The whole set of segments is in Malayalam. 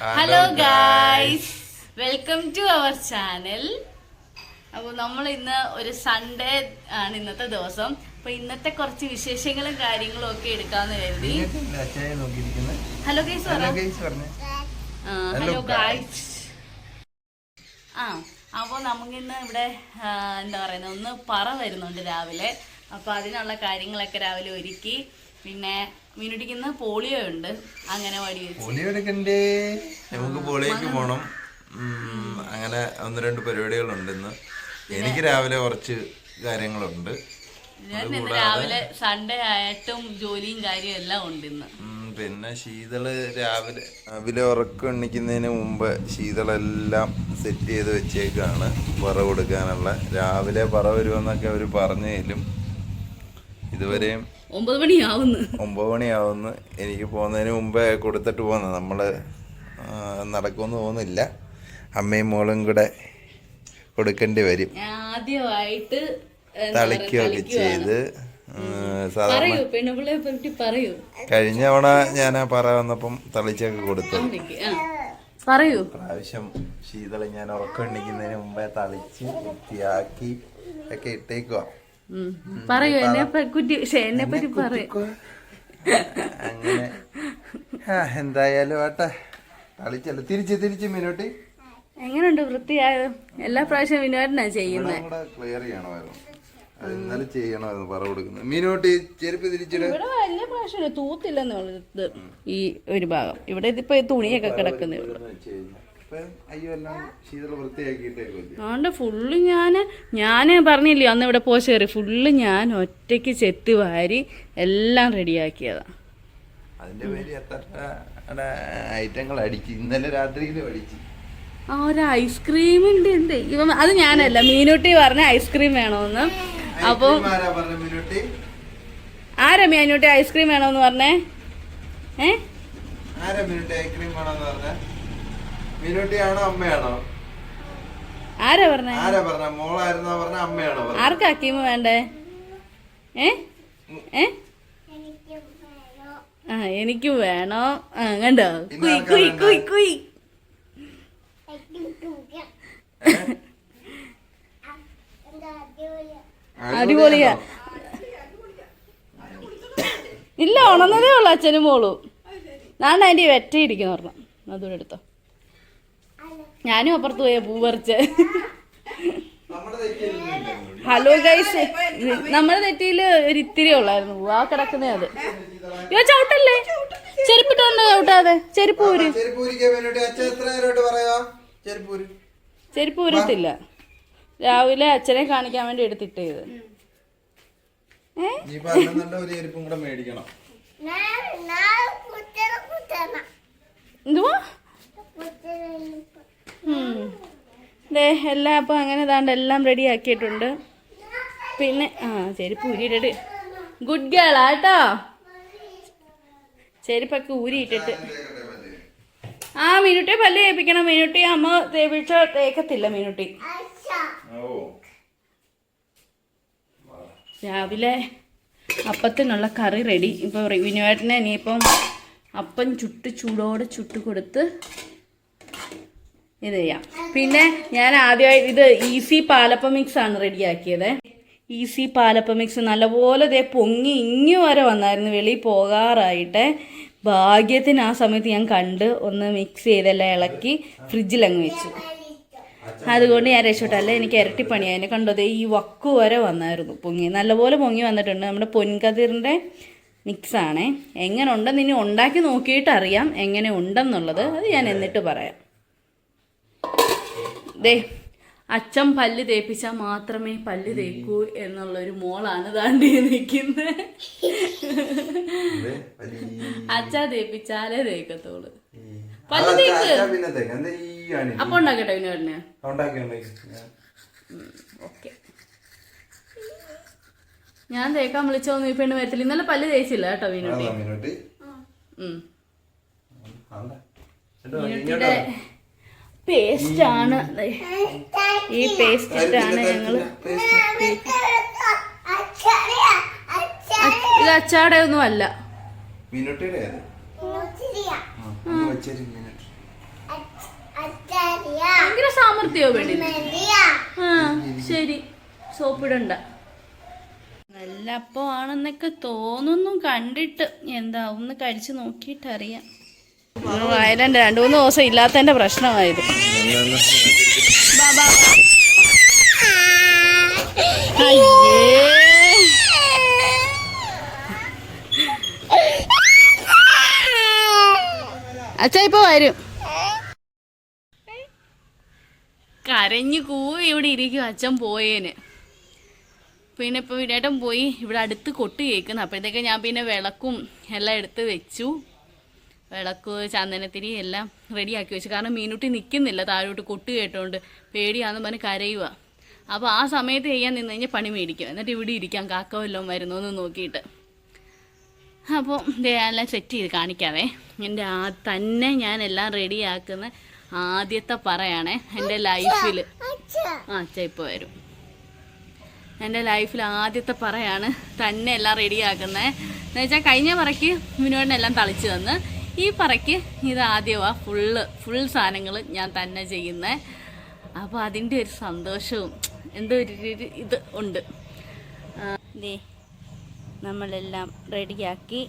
Hello guys welcome to our channel അപ്പോൾ നമ്മൾ ഇന്ന് ഒരു സൺഡേ ആണ് ഇന്നത്തെ ദിവസം. അപ്പൊ ഇന്നത്തെ കുറച്ച് വിശേഷങ്ങളും കാര്യങ്ങളും ഒക്കെ എടുക്കാന്ന് കരുതി. ഹലോ ഗൈസ് ഹലോ ഗായ്സ് ആ അപ്പോൾ നമുക്കിന്ന് ഇവിടെ എന്താ പറയുന്നത് ഒന്ന് പറ വരുന്നുണ്ട് രാവിലെ. അപ്പോൾ അതിനുള്ള കാര്യങ്ങളൊക്കെ രാവിലെ ഒരുക്കി. പിന്നെ മീനുടിക്കുന്ന പോളിയോ ഉണ്ട്. അങ്ങനെ വെച്ച്. പോളിയോ എടുക്കണ്ടേ? നമുക്ക് പോളിയോക്ക് പോണം. അങ്ങനെ ഒന്ന് രണ്ട് പരിപാടികളുണ്ട് ഇന്ന്. എനിക്ക് രാവിലെ കുറച്ച് കാര്യങ്ങളുണ്ട്. രാവിലെ സൺഡേ ആയിട്ടും ജോലിയും കാര്യവും എല്ലാം ഉണ്ട് ഇന്ന്. പിന്നെ ശീതൾ രാവിലെ രാവിലെ ഉറക്കം എണ്ണിക്കുന്നതിന് മുമ്പ് ശീതളെല്ലാം സെറ്റ് ചെയ്ത് വെച്ചേക്കാണ് പറ കൊടുക്കാനുള്ള. രാവിലെ പറ വരുമെന്നൊക്കെ അവർ പറഞ്ഞതിലും ഇതുവരെയും ഒമ്പത് മണിയാവുന്നു. ഒമ്പത് മണിയാവുന്നു. എനിക്ക് പോകുന്നതിന് മുമ്പേ കൊടുത്തിട്ട് പോകുന്നത് നമ്മൾ നടക്കുമെന്ന് തോന്നുന്നില്ല അമ്മയും മോളും കൂടെ കൊടുക്കേണ്ടി വരും. ആദ്യമായിട്ട് തളിക്കുകയൊക്കെ ചെയ്ത് കഴിഞ്ഞ തവണ ഞാൻ ആ പറ വന്നപ്പം തളിച്ചൊക്കെ കൊടുത്തു. പറയൂ. പ്രാവശ്യം ശീതള ഞാൻ ഉറക്കം എണ്ണിക്കുന്നതിന് മുമ്പേ തളിച്ച് വൃത്തിയാക്കി ഒക്കെ ഇട്ടേക്കുക ഉം. പറയൂ എന്നെ കുട്ടി പക്ഷെ എന്നെ പറ്റി പറയൂ. അങ്ങനെ. ആ, എന്തായാലും ആട്ടെ. കളിച്ചല്ലോ. തിരിച്ച് തിരിച്ച് മിനോട്ടി. എങ്ങനെയുണ്ട് വൃത്തിയായത് എല്ലാ പ്രാവശ്യം വിനോദനാ ചെയ്യുന്നത് ക്ലിയർ ചെയ്യണമായിരുന്നു. അത് ഇന്നലെ ചെയ്യണമായിരുന്നു പറ കൊടുക്കുന്നത്. മീനോട്ടി ചെരുപ്പ് തിരിച്ചിട്. ഇവിടെ വലിയ പ്രാവശ്യം തൂത്തില്ലെന്നുള്ളത് ഈ ഒരു ഭാഗം. ഇവിടെ ഇതിപ്പോ തുണിയൊക്കെ കിടക്കുന്നേ അതുകൊണ്ട് ഫുള്ള് ഞാൻ ഞാൻ പറഞ്ഞില്ലേ അന്ന് ഇവിടെ പോശ കയറി ഫുള്ള് ഞാൻ ഒറ്റയ്ക്ക് ചെത്ത് വാരി എല്ലാം റെഡിയാക്കിയതാ. അതിന്റെ പേര് ഐറ്റങ്ങൾ അടിച്ച് ഇന്നലെ രാത്രിയിലും അടിച്ച്. ആ ഒരു ഐസ്ക്രീമിന്റെ ഉണ്ട് ഇവ അത് ഞാനല്ല മീനുട്ടി പറഞ്ഞ ഐസ്ക്രീം വേണമെന്ന് അപ്പൊ ഐസ്ക്രീം ആരാ മീനൂട്ടി ഐസ്ക്രീം വേണമെന്ന് പറഞ്ഞേ? ഏ? ആരാ മീനുട്ടി ഐസ്ക്രീം വേണമെന്ന് പറഞ്ഞ? മീനോട്ടി ആണോ അമ്മയാണോ? ആരാ പറഞ്ഞ? ആരാ പറഞ്ഞ? മോളായിരുന്നോ പറഞ്ഞ? അമ്മയാണോ ആർക്കാ അക്കീമ് വേണ്ടേ? ഏ? ഏ? ആ എനിക്കും വേണോ? ആ കണ്ടോ? കുയ് കുയ്? കുയ് കുയ്. അടിപൊളിയാ. ഇല്ല ഉണന്നതേ ഉള്ളു അച്ഛനും മോളും. ഞാൻ അതിന്റെ വെറ്റയിരിക്കുന്നു പറഞ്ഞു. അതുകൂടെ എടുത്തോ. ഞാനും അപ്പുറത്ത് പോയ പൂ പറിച്ച്. ഹലോ ഗൈസ് നമ്മുടെ നെറ്റിയിൽ ഒരു ഇത്തിരി ഉള്ളായിരുന്നു. പൂ. ആ കിടക്കുന്നേ അത്. യോ ചവിട്ടല്ലേ? ചെരുപ്പിട്ട് വന്നു ചവിട്ടാതെ. ചെരുപ്പ് ഊര്. ചെരുപ്പ് ഊരിക്കാൻ അച്ഛൻ എത്ര പറയാ ചെരുപ്പ് ഊര്. ചെരുപ്പ് ഊരത്തില്ല. രാവിലെ അച്ഛനെ കാണിക്കാൻ വേണ്ടി എടുത്തിട്ടേത്. എന്തുവാ. ദേ എല്ലാം അപ്പം അങ്ങനെ ദാണ്ട് എല്ലാം റെഡി ആക്കിയിട്ടുണ്ട്. പിന്നെ ആ ചെരുപ്പ് ഊരിയിട്ടിട്ട്. ഗുഡ് ഗേൾ ആട്ടോ ചെരുപ്പൊക്കെ ഊരിയിട്ടിട്ട്. ആ മീനുട്ടി പല്ല് തേപ്പിക്കണം മീനുട്ടി. അമ്മ തേപ്പിച്ച തേക്കത്തില്ല മീനുട്ടി. രാവിലെ അപ്പത്തിനുള്ള കറി റെഡി ഇപ്പോൾ വിനുവേട്ടനെ ഇനിയിപ്പം അപ്പം ചുട്ട് ചൂടോടെ ചുട്ട് കൊടുത്ത് ഇത് ചെയ്യാം. പിന്നെ ഞാൻ ആദ്യമായി ഇത് ഈസി പാലപ്പ മിക്സ് ആണ് റെഡിയാക്കിയത്. ഈസി പാലപ്പ മിക്സ് നല്ലപോലെ ഇതേ പൊങ്ങി ഇങ്ങി വരെ വന്നായിരുന്നു വെളിയിൽ പോകാറായിട്ട്. ഭാഗ്യത്തിന് ആ സമയത്ത് ഞാൻ കണ്ട് ഒന്ന് മിക്സ് ചെയ്തെല്ലാം ഇളക്കി ഫ്രിഡ്ജിൽ അങ്ങ് വെച്ചു. അതുകൊണ്ട് ഞാൻ രക്ഷപ്പെട്ടല്ല എനിക്ക് ഇരട്ടി ഇരട്ടിപ്പണിയായി എന്നെ കണ്ടത് ഈ വക്ക് വരെ വന്നായിരുന്നു പൊങ്ങി. നല്ലപോലെ പൊങ്ങി വന്നിട്ടുണ്ട്. നമ്മുടെ പൊൻകതിറിന്റെ മിക്സാണേ എങ്ങനെ ഉണ്ടെന്ന് ഇനി ഉണ്ടാക്കി നോക്കിയിട്ട് അറിയാം എങ്ങനെ ഉണ്ടെന്നുള്ളത്. അത് ഞാൻ എന്നിട്ട് പറയാം. ദേ അച്ഛൻ പല്ല് തേപ്പിച്ചാൽ മാത്രമേ പല്ല് തേക്കൂ എന്നുള്ളൊരു മോളാണ് താണ്ടി നിൽക്കുന്നത് അച്ഛ തേപ്പിച്ചാലേ തേക്കത്തോളൂ പല്ല് തേക്ക്? അപ്പൊ ഉണ്ടാക്കട്ടെ പിന്നെ. ഞാൻ- ഓക്കെ. ഞാൻ തേക്കാൻ വിളിച്ചോന്ന് ഈ പെണ്ണ് വരത്തില്ല. ഇന്നലെ പല്ല് തേച്ചില്ല കേട്ടോ മീനുട്ടി. മീനുട്ടിയുടെ. പേസ്റ്റ് ആണ് ഈ പേസ്റ്റ് ഇട്ടാണ് ഞങ്ങൾ ഇത് അച്ചാടെ ഒന്നും അല്ല. ഭയങ്കര സാമർഥ്യോ വേണ്ടി ശരി. സോപ്പിടണ്ട. നല്ല അപ്പമാണെന്നൊക്കെ തോന്നുന്നു കണ്ടിട്ട്. എന്താ ഒന്ന് കഴിച്ചു നോക്കിയിട്ട് അറിയാം വയലന്റ് രണ്ടു മൂന്ന് ദിവസം ഇല്ലാത്തതിന്റെ പ്രശ്നമായത്. അച്ഛ ഇപ്പൊ വരും. കരഞ്ഞു കൂവി ഇവിടെ ഇരിക്കും അച്ഛൻ പോയേന്. പിന്നെ ഇപ്പോൾ വിടേട്ടൻ പോയി ഇവിടെ അടുത്ത് കൊട്ട് കേൾക്കുന്നു. അപ്പോഴത്തേക്ക് ഞാൻ പിന്നെ വിളക്കും എല്ലാം എടുത്ത് വെച്ചു. വിളക്ക് ചന്ദനത്തിരി എല്ലാം റെഡിയാക്കി വെച്ചു. കാരണം മീനുട്ടി നിൽക്കുന്നില്ല താഴോട്ട് കൊട്ട് കേട്ടോണ്ട്. പേടിയാന്ന് പറഞ്ഞ് കരയുക അപ്പോൾ ആ സമയത്ത് ചെയ്യാൻ നിന്ന് കഴിഞ്ഞാൽ പണി മേടിക്കും. എന്നിട്ട് ഇവിടെ ഇരിക്കാം കാക്ക വല്ലതും വരുന്നു എന്ന് നോക്കിയിട്ട്. അപ്പോൾ ദേ എല്ലാം സെറ്റ് ചെയ്ത് കാണിക്കാവേ. എന്റെ ആ തന്നെ ഞാൻ എല്ലാം റെഡിയാക്കുന്ന ആദ്യത്തെ പറയാണേ എന്റെ ലൈഫിൽ ആ അച്ഛ ഇപ്പോൾ വരും. എന്റെ ലൈഫിൽ ആദ്യത്തെ പറയാണ് തന്നെ എല്ലാം റെഡിയാക്കുന്നത് എന്ന് വെച്ചാൽ കഴിഞ്ഞ പറയ്ക്ക് വിനോദിനെല്ലാം തളിച്ച് തന്ന്. ഈ പറയ്ക്ക് ഇത് ആദ്യമാണ് ഫുള്ള് ഫുൾ സാധനങ്ങൾ ഞാൻ തന്നെ ചെയ്യുന്നത് അപ്പോൾ അതിന്റെ ഒരു സന്തോഷവും എന്തോ ഒരു ഇത് ഉണ്ട്. ദേ നമ്മളെല്ലാം റെഡിയാക്കി.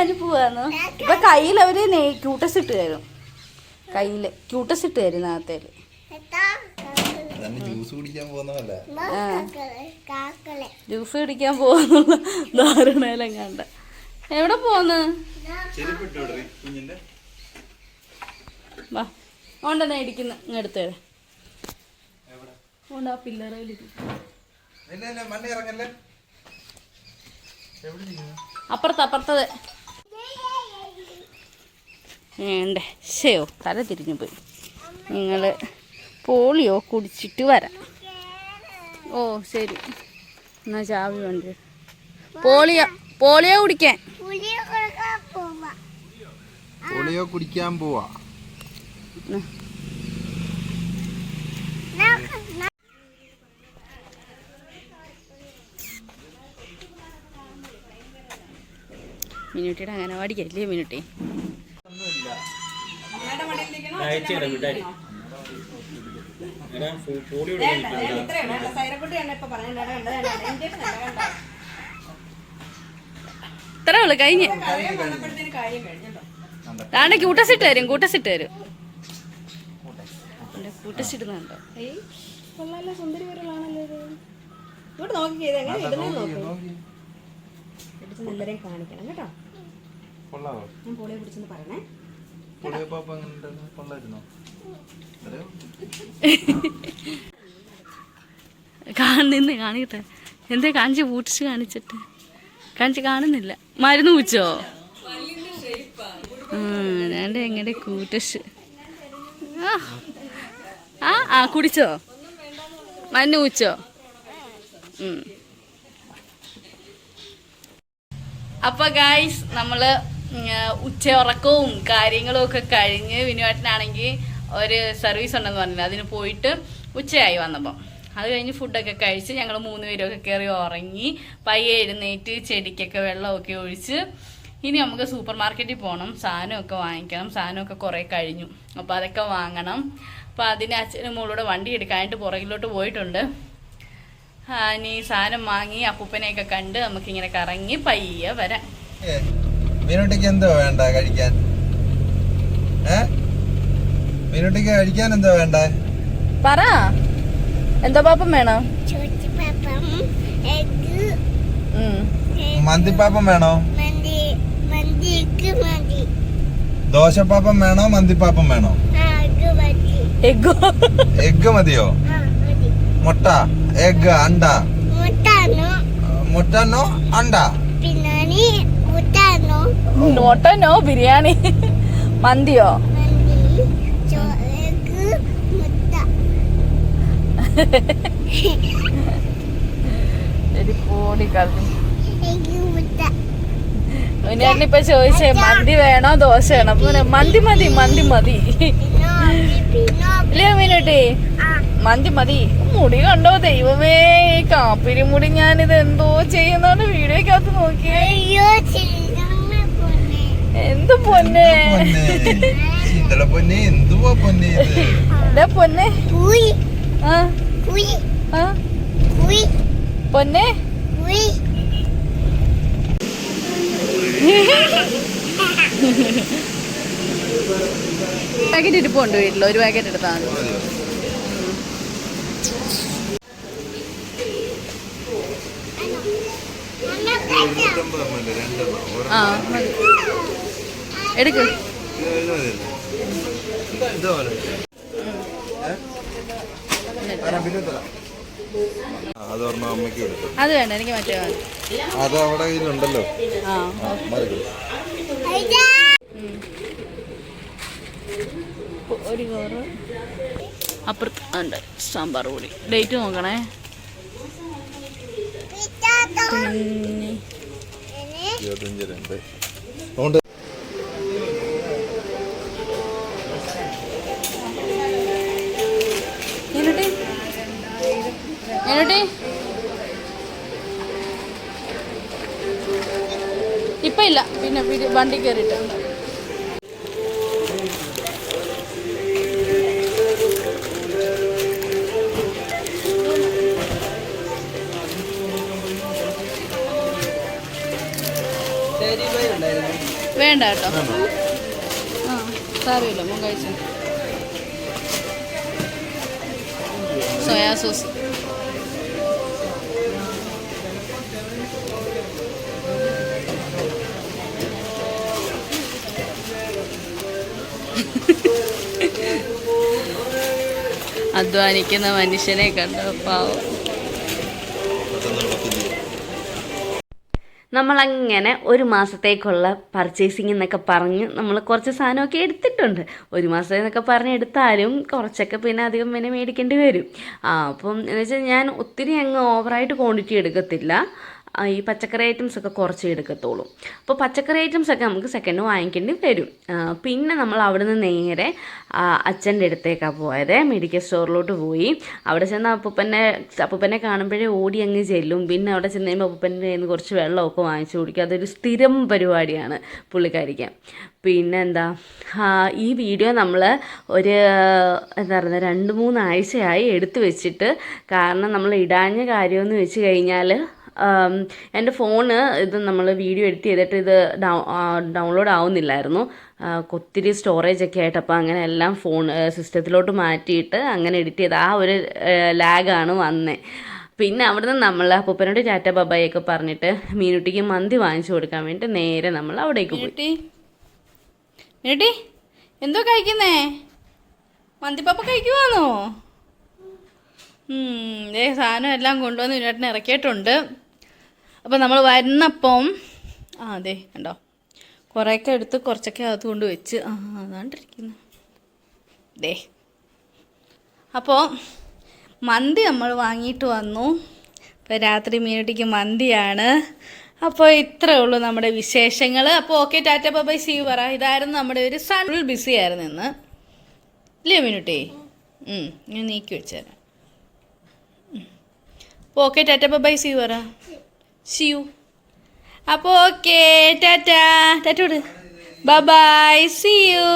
പോളി പോവാന്ന്. ഇപ്പൊ കയ്യിൽ അവർ ക്യൂട്ടസ് ഇട്ട് തരും. കയ്യിൽ ക്യൂട്ടസ് ഇട്ട് തരും നാത്തേൽ. ജ്യൂസ് കുടിക്കാൻ പോകുന്നുള്ള ധാരണയിലും കണ്ട എവിടെ പോന്ന്? വാ ഓണ്ടെന്നാ ഇടിക്കുന്ന ഇങ്ങെടുത്തേ ഓണ്ട ആ പില്ലറയിലിരിക്കും അപ്പുറത്ത് അപ്പുറത്തത്. വേണ്ടേ ശയോ തല തിരിഞ്ഞു പോയി. നിങ്ങൾ പോളിയോ കുടിച്ചിട്ട് വരാം. ഓ ശരി. എന്നാ ചാവി വേണ്ടി. പോളിയോ പോളിയോ കുടിക്കാൻ. പോളിയോ കുടിക്കാൻ പോവാ. മിനുട്ടിയുടെ മിനുട്ടിയുടെ അംഗനവാടിക്കല്ലേ മിനുട്ടി? ഇത്രേ ഉള്ളു കഴിഞ്ഞ്. താണ്ടെ കൂട്ടസിട്ട് തരും കൂട്ടസിട്ട് തരും. കൂട്ടസിടുന്നുണ്ടോ കൊള്ളാലോ സുന്ദരി വിരലാണല്ലോ ഇങ്ങോട്ട് നോക്കി ഇത് എങ്ങനെ ഇടുന്നത് നോക്കി പിടിച്ച് എല്ലാവരെയും കാണിക്കണം കേട്ടോ. ഞാൻ പോളിയെ പിടിച്ചെന്ന് പറയണേ. കാണുന്നിന്ന് കാണിക്കട്ടെ? എന്തേ കാണിച്ച് പൂട്ടിച്ച് കാണിച്ചിട്ട്? കാണിച്ച് കാണുന്നില്ല. മരുന്ന് കുച്ചോ ഏതാണ്ട് എങ്ങനെ കൂട്ടശ് ആ. ആ കുടിച്ചോ? മരുന്ന് കുച്ചോ. അപ്പൊ ഗായ്സ് നമ്മൾ ഉം, ഉച്ച ഉറക്കവും കാര്യങ്ങളും ഒക്കെ കഴിഞ്ഞ് വിനുവേട്ടനാണെങ്കിൽ ഒരു സർവീസ് ഉണ്ടെന്ന് പറഞ്ഞില്ല അതിന് പോയിട്ട് ഉച്ചയായി വന്നപ്പം. അത് കഴിഞ്ഞ് ഫുഡൊക്കെ കഴിച്ച് ഞങ്ങൾ മൂന്ന് പേരൊക്കെ കയറി ഉറങ്ങി പയ്യെ എഴുന്നേറ്റ് ചെടിക്കൊക്കെ വെള്ളമൊക്കെ ഒഴിച്ച് ഇനി നമുക്ക് സൂപ്പർ മാർക്കറ്റിൽ പോകണം സാധനമൊക്കെ വാങ്ങിക്കണം സാധനമൊക്കെ കുറേ കഴിഞ്ഞു. അപ്പോൾ അതൊക്കെ വാങ്ങണം. അപ്പോൾ അതിന് അച്ഛനും മോളൂടെ വണ്ടി എടുക്കാനായിട്ട് പുറകിലോട്ട് പോയിട്ടുണ്ട്. ഇനി സാധനം വാങ്ങി അപ്പൂപ്പനെയൊക്കെ കണ്ട് നമുക്കിങ്ങനെ കറങ്ങി പയ്യെ വരാം. മീനുട്ടിക്ക് എന്തോ വേണ്ട കഴിക്കാൻ? ഏ? മീനുട്ടിക്ക് കഴിക്കാൻ എന്തോ വേണ്ട? പറ. എന്താ പാപ്പം വേണോ? മന്തിപ്പാപ്പം വേണോ? ദോശപ്പാപ്പം വേണോ മന്തിപ്പാപ്പം വേണോ? എഗോ മതിയോ? മുട്ട എഗ് അണ്ട? മുട്ടോ മുട്ടനോ അണ്ട? പിന്നെ നോട്ടനോ ബിരിയാണി. മന്തിയോ? പോടി ചോദിച്ചേ മന്തി വേണോ ദോശ വേണോ? അപ്പൊ മന്തി മതി മന്തി മതി. ഇല്ലേ മീനുട്ടി മന്തി മതി. മുടി കണ്ടോ? ദൈവമേ കാപ്പിരി മുടി ഞാനിത് എന്തോ ചെയ്യുന്നോണ്ട് വീഡിയോക്കകത്ത് നോക്കിയേ. എന്ത് പൊന്നെ? ശീതള പൊന്നെ എന്തുവാ പൊന്നെ ഇത്? പൊന്നെ? പൊന്നെ? പാക്കറ്റ് ഇരിപ്പുണ്ട് വീട്ടിൽ ഒരു പാക്കറ്റ് എടുത്താൽ മതി. ആ മതി. എടുക്ക്. അത് വേണ്ട എനിക്ക് മറ്റേ അത് അവിടെ ഉണ്ടല്ലോ ഒരു കവറ് അപ്പുറത്ത് ഉണ്ട് സാമ്പാർ പൊടി. ഡേറ്റ് നോക്കണേ. പിന്നെ ഇരുപത്തഞ്ച് രണ്ട് അതുകൊണ്ട് ഇപ്പൊ ഇല്ല. പിന്നെ വണ്ടി കയറിയിട്ട് വേണ്ട കേട്ടോ. ആ സാരമില്ല മോൻ സോയാ സോസ്. അധ്വാനിക്കുന്ന മനുഷ്യനെ കണ്ടോ പാവം. നമ്മളങ്ങനെ ഒരു മാസത്തേക്കുള്ള പർച്ചേസിങ് എന്നൊക്കെ പറഞ്ഞ് നമ്മൾ കുറച്ച് സാധനമൊക്കെ എടുത്തിട്ടുണ്ട്. ഒരു മാസം എന്നൊക്കെ പറഞ്ഞ് എടുത്താലും കുറച്ചൊക്കെ പിന്നെ അധികം പിന്നെ മേടിക്കേണ്ടി വരും. ആ അപ്പം എന്ന് വെച്ചാൽ ഞാൻ ഒത്തിരി അങ്ങ് ഓവറായിട്ട് ക്വാണ്ടിറ്റി എടുക്കത്തില്ല. ഈ പച്ചക്കറി ഐറ്റംസ് ഒക്കെ കുറച്ച് എടുക്കത്തുള്ളൂ. അപ്പോൾ പച്ചക്കറി ഐറ്റംസ് ഒക്കെ നമുക്ക് സെക്കൻഡ് വാങ്ങിക്കേണ്ടി വരും. പിന്നെ നമ്മൾ അവിടെ നിന്ന് നേരെ അച്ഛന്റെ അടുത്തേക്കാണ് പോയത്. മെഡിക്കൽ സ്റ്റോറിലോട്ട് പോയി. അവിടെ ചെന്ന് അപ്പൂപ്പനെ അപ്പൂപ്പനെ കാണുമ്പോഴേ ഓടി അങ്ങ് ചെല്ലും. പിന്നെ അവിടെ ചെന്ന് കഴിയുമ്പോൾ അപ്പൂപ്പന്റെ കയ്യിൽ നിന്ന് കുറച്ച് വെള്ളമൊക്കെ വാങ്ങിച്ചു കുടിക്കും. അതൊരു സ്ഥിരം പരിപാടിയാണ് പുള്ളിക്കാരിക്ക്. പിന്നെ എന്താ ഈ വീഡിയോ നമ്മൾ ഒരു എന്താ പറയുക രണ്ട് മൂന്നാഴ്ചയായി എടുത്തു വെച്ചിട്ട്. കാരണം നമ്മൾ ഇടാഞ്ഞ കാര്യമെന്ന് വെച്ച് കഴിഞ്ഞാൽ എന്റെ ഫോണ് ഇത് നമ്മൾ വീഡിയോ എഡിറ്റ് ചെയ്തിട്ട് ഇത് ഡൗ ഡൗൺലോഡ് ആവുന്നില്ലായിരുന്നു. ഒത്തിരി സ്റ്റോറേജ് ഒക്കെ ആയിട്ട് അപ്പോൾ അങ്ങനെ എല്ലാം ഫോൺ സിസ്റ്റത്തിലോട്ട് മാറ്റിയിട്ട് അങ്ങനെ എഡിറ്റ് ചെയ്ത് ആ ഒരു ലാഗാണ് വന്നത് പിന്നെ അവിടുന്ന് നമ്മൾ അപ്പൂപ്പനോട് ടാറ്റ ബബായൊക്കെ പറഞ്ഞിട്ട് മീനുട്ടിക്ക് മന്തി വാങ്ങിച്ചു കൊടുക്കാൻ വേണ്ടി നേരെ നമ്മൾ അവിടേക്ക് പോയി. മീനുട്ടി? എന്തോ കഴിക്കുന്നേ? മന്തിപ്പപ്പ കഴിക്കുവാന്നോ? സാധനം എല്ലാം കൊണ്ടുവന്ന് ഇരട്ടിന് ഇറക്കിയിട്ടുണ്ട്. അപ്പോൾ നമ്മൾ വരുന്നപ്പം ആ അതെ കണ്ടോ? കുറേയൊക്കെ എടുത്ത് കുറച്ചൊക്കെ അകത്ത് കൊണ്ട് വെച്ച് ആ അതാണ്ടിരിക്കുന്നു. ദേ. അപ്പോൾ മന്തി നമ്മൾ വാങ്ങിയിട്ട് വന്നു. ഇപ്പോൾ രാത്രി മീനോട്ടിക്ക് മന്തിയാണ്. അപ്പോൾ ഇത്രേ ഉള്ളൂ നമ്മുടെ വിശേഷങ്ങൾ. അപ്പോൾ ഓക്കെ ടാറ്റ ബൈ സി പറ. ഇതായിരുന്നു നമ്മുടെ ഒരു സൺഫുൾ ബിസി ആയിരുന്നു ഇന്ന്. ഇല്ലേ മീനുട്ടി? ഞാൻ നീക്കി വെച്ചുതരാം ഓക്കെ ടാറ്റ ബൈ സി പറ. സി അപ്പോൾ ഓക്കെ ടാറ്റ ടാറ്റ വിട് ബൈ സി യു